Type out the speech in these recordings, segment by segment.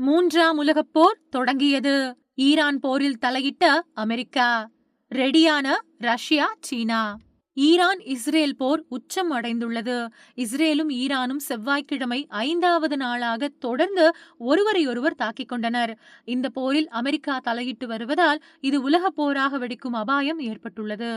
மூன்றாம் உலகப் போர் தொடங்கியது. ஈரான் போரில் தலையிட்ட அமெரிக்கா. ரெடியான ரஷ்யா சீனா. ஈரான் இஸ்ரேல் போர் உச்சம் அடைந்துள்ளது. இஸ்ரேலும் ஈரானும் செவ்வாய்க்கிழமை ஐந்தாவது நாளாக தொடர்ந்து ஒருவரையொருவர் தாக்கிக் கொண்டனர். இந்த போரில் அமெரிக்கா தலையிட்டு வருவதால் இது உலக போராக வெடிக்கும் அபாயம் ஏற்பட்டுள்ளது.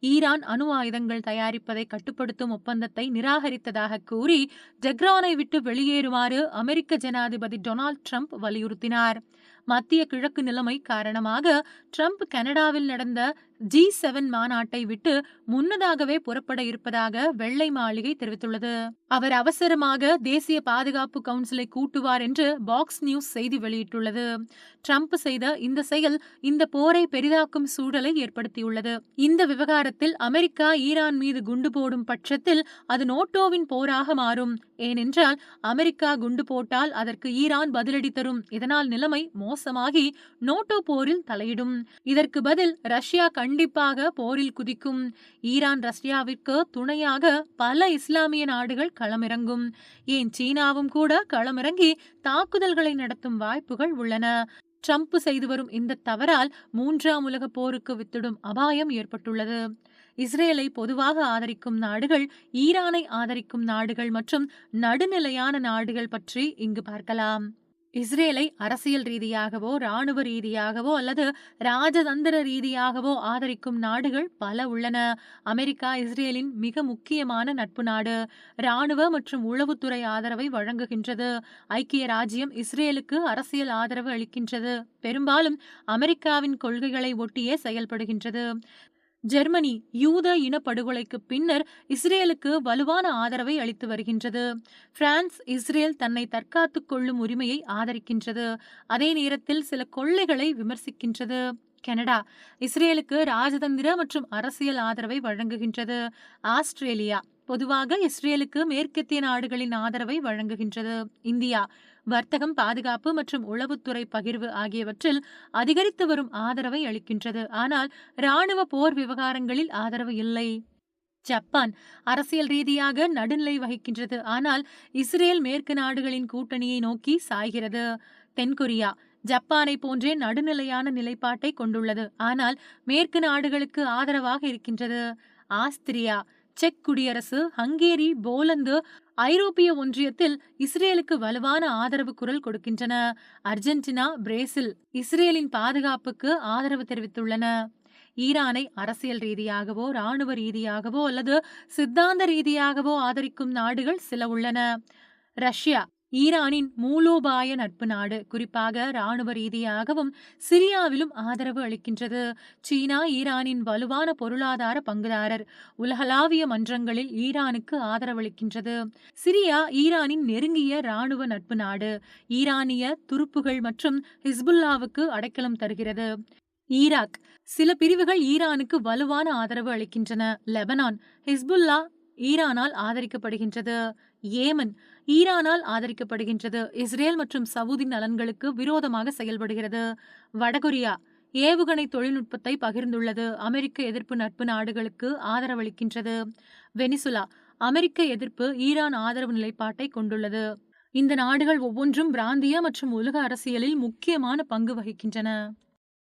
ஈரான் அணு ஆயுதங்கள் தயாரிப்பதை கட்டுப்படுத்தும் ஒப்பந்தத்தை நிராகரித்ததாக கூறி ஜெக்ரானை விட்டு வெளியேறுமாறு அமெரிக்க ஜனாதிபதி டொனால்ட் ட்ரம்ப் வலியுறுத்தினார். மத்திய கிழக்கு நிலைமை காரணமாக ட்ரம்ப் கனடாவில் நடந்த ஜி செவன் மாநாட்டை விட்டு முன்னதாகவே புறப்பட இருப்பதாக வெள்ளை மாளிகை தெரிவித்துள்ளது. அவர் அவசரமாக தேசிய பாதுகாப்பு கவுன்சிலை கூட்டுவார் என்று பாக்ஸ் நியூஸ் செய்தி வெளியிட்டுள்ளது. ட்ரம்ப் செய்த இந்த செயல் இந்த போரை பெரிதாக்கும் சூழலை ஏற்படுத்தியுள்ளது. இந்த விவகாரத்தில் அமெரிக்கா ஈரான் மீது குண்டு போடும் பட்சத்தில் அது நோட்டோவின் போராக மாறும். ஏனென்றால் அமெரிக்கா குண்டு போட்டால் அதற்கு ஈரான் பதிலடி தரும். இதனால் நிலைமை மோசமாகி நோட்டோ போரில் தலையிடும். இதற்கு பதில் ரஷ்யா கண்டிப்பாக போரில் குதிக்கும். ஈரான் ரஷ்யாவிற்கு துணையாக பல இஸ்லாமிய நாடுகள் களமிறங்கும். ஏன் சீனாவும் கூட களமிறங்கி தாக்குதல்களை நடத்தும் வாய்ப்புகள் உள்ளன. ட்ரம்ப் செய்து வரும் இந்த தவறால் மூன்றாம் உலக போருக்கு வித்திடும் அபாயம் ஏற்பட்டுள்ளது. இஸ்ரேலை பொதுவாக ஆதரிக்கும் நாடுகள் ஈரானை ஆதரிக்கும் நாடுகள் மற்றும் நடுநிலையான நாடுகள் பற்றி இங்கு பார்க்கலாம். இஸ்ரேலை அரசியல் ரீதியாகவோ ராணுவ ரீதியாகவோ அல்லது ராஜதந்திர ரீதியாகவோ ஆதரிக்கும் நாடுகள் பல உள்ளன. அமெரிக்கா இஸ்ரேலின் மிக முக்கியமான நட்பு நாடு. ராணுவ மற்றும் உளவுத்துறை ஆதரவை வழங்குகின்றது. ஐக்கிய ராஜ்யம் இஸ்ரேலுக்கு அரசியல் ஆதரவு அளிக்கின்றது. பெரும்பாலும் அமெரிக்காவின் கொள்கைகளை ஒட்டியே செயல்படுகின்றது. ஜெர்மனி யூத இனப்படுகொலைக்கு பின்னர் இஸ்ரேலுக்கு வலுவான ஆதரவை அளித்து வருகின்றது. பிரான்ஸ் இஸ்ரேல் தன்னை தற்காத்துக் கொள்ளும் உரிமையை ஆதரிக்கின்றது. அதே நேரத்தில் சில கொள்ளைகளை விமர்சிக்கின்றது. கனடா இஸ்ரேலுக்கு ராஜதந்திர மற்றும் அரசியல் ஆதரவை வழங்குகின்றது. ஆஸ்திரேலியா பொதுவாக இஸ்ரேலுக்கு மேற்கத்திய நாடுகளின் ஆதரவை வழங்குகின்றது. இந்தியா வர்த்தகம் பாதுகாப்பு மற்றும் உளவுத்துறை பகிர்வு ஆகியவற்றில் அதிகரித்து வரும் ஆதரவை அளிக்கின்றது. ஆனால் இராணுவ போர் விவகாரங்களில் ஆதரவு இல்லை. ஜப்பான் அரசியல் ரீதியாக நடுநிலை வகிக்கின்றது. ஆனால் இஸ்ரேல் மேற்கு நாடுகளின் கூட்டணியை நோக்கி சாய்கிறது. தென்கொரியா ஜப்பானை போன்றே நடுநிலையான நிலைப்பாட்டை கொண்டுள்ளது. ஆனால் மேற்கு நாடுகளுக்கு ஆதரவாக இருக்கின்றது. ஆஸ்திரியா செக் குடியரசு ஹங்கேரி போலந்து ஐரோப்பிய ஒன்றியத்தில் இஸ்ரேலுக்கு வலுவான ஆதரவு குரல் கொடுக்கின்றன. அர்ஜென்டினா பிரேசில் இஸ்ரேலின் பாதுகாப்புக்கு ஆதரவு தெரிவித்துள்ளன. ஈரானை அரசியல் ரீதியாகவோ ராணுவ ரீதியாகவோ அல்லது சித்தாந்த ரீதியாகவோ ஆதரிக்கும் நாடுகள் சில உள்ளன. ரஷ்யா ஈரானின் மூலோபாய நட்பு நாடு குறிப்பாக ராணுவ ரீதியாகவும் சிரியாவிலும் ஆதரவு அளிக்கின்றது. சீனா ஈரானின் வலுவான பொருளாதார பங்குதாரர் உலகளாவிய மன்றங்களில் ஈரானுக்கு ஆதரவளிக்கின்றது. சிரியா ஈரானின் நெருங்கிய ராணுவ நட்பு நாடு ஈரானிய துருப்புகள் மற்றும் ஹிஸ்புல்லாவுக்கு அடைக்கலம் தருகிறது. ஈராக் சில பிரிவுகள் ஈரானுக்கு வலுவான ஆதரவு அளிக்கின்றன. லெபனான் ஹிஸ்புல்லா ஈரானால் ஆதரிக்கப்படுகின்றது. ஏமன் ஈரானால் ஆதரிக்கப்படுகின்றது. இஸ்ரேல் மற்றும் சவுதி நலன்களுக்கு விரோதமாக செயல்படுகிறது. வடகொரியா ஏவுகணை தொழில்நுட்பத்தை பகிர்ந்துள்ளது. அமெரிக்க எதிர்ப்பு நட்பு நாடுகளுக்கு ஆதரவளிக்கின்றது. வெனிசுலா அமெரிக்க எதிர்ப்பு ஈரான் ஆதரவு நிலைப்பாட்டை கொண்டுள்ளது. இந்த நாடுகள் ஒவ்வொன்றும் பிராந்திய மற்றும் உலக அரசியலில் முக்கியமான பங்கு வகிக்கின்றன.